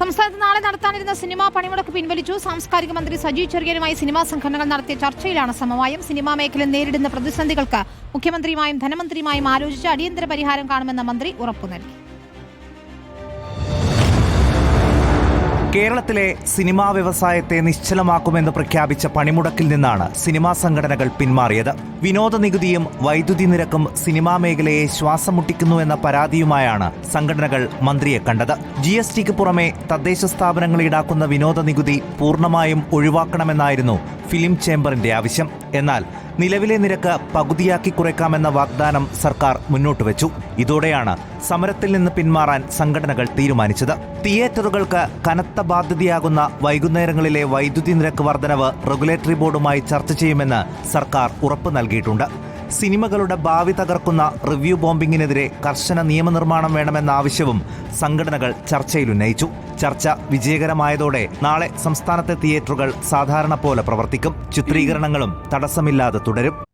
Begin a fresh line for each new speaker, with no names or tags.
സംസ്ഥാനത്ത് നാളെ നടത്താനിരുന്ന സിനിമാ പണിമുടക്ക് പിൻവലിച്ചു. സാംസ്കാരിക മന്ത്രി സജി ചെറിയനുമായി സിനിമാ സംഘടനകൾ നടത്തിയ ചർച്ചയിലാണ് സമവായം. സിനിമാ മേഖല നേരിടുന്ന പ്രതിസന്ധികൾക്ക് മുഖ്യമന്ത്രിയുമായും ധനമന്ത്രിയുമായും ആലോചിച്ച് അടിയന്തര പരിഹാരം കാണുമെന്ന മന്ത്രി ഉറപ്പു നൽകി
കേരളത്തിലെ സിനിമാ വ്യവസായത്തെ നിശ്ചലമാക്കുമെന്ന് പ്രഖ്യാപിച്ച പണിമുടക്കിൽ നിന്നാണ് സിനിമാ സംഘടനകൾ പിന്മാറിയത്. വിനോദ നികുതിയും വൈദ്യുതി നിരക്കും സിനിമാ മേഖലയെ ശ്വാസം മുട്ടിക്കുന്നു എന്ന പരാതിയുമായാണ് സംഘടനകൾ മന്ത്രിയെ കണ്ടത്. ജി എസ് ടിക്ക് പുറമെ തദ്ദേശ സ്ഥാപനങ്ങൾ ഈടാക്കുന്ന വിനോദ നികുതി പൂർണമായും ഒഴിവാക്കണമെന്നായിരുന്നു ഫിലിം ചേംബറിന്റെ ആവശ്യം. എന്നാൽ നിലവിലെ നിരക്ക് പകുതിയാക്കി കുറയ്ക്കാമെന്ന വാഗ്ദാനം സർക്കാർ മുന്നോട്ട് വെച്ചു. ഇതോടെയാണ് സമരത്തിൽ നിന്ന് പിന്മാറാൻ സംഘടനകൾ തീരുമാനിച്ചത്. തിയേറ്ററുകൾക്ക് കനത്ത ബാധ്യതയാകുന്ന വൈകുന്നേരങ്ങളിലെ വൈദ്യുതി നിരക്ക് വർധനവ് റെഗുലേറ്ററി ബോർഡുമായി ചർച്ച ചെയ്യുമെന്ന് സർക്കാർ ഉറപ്പ് നൽകിയിട്ടുണ്ട്. സിനിമകളുടെ ഭാവി തകർക്കുന്ന റിവ്യൂ ബോംബിങ്ങിനെതിരെ കർശന നിയമനിർമ്മാണം വേണമെന്ന ആവശ്യവും സംഘടനകൾ ചർച്ചയിൽ ഉന്നയിച്ചു. ചർച്ച വിജയകരമായതോടെ നാളെ സംസ്ഥാനത്തെ തിയേറ്ററുകൾ സാധാരണ പോലെ പ്രവർത്തിക്കും. ചിത്രീകരണങ്ങളും തടസ്സമില്ലാതെ തുടരും.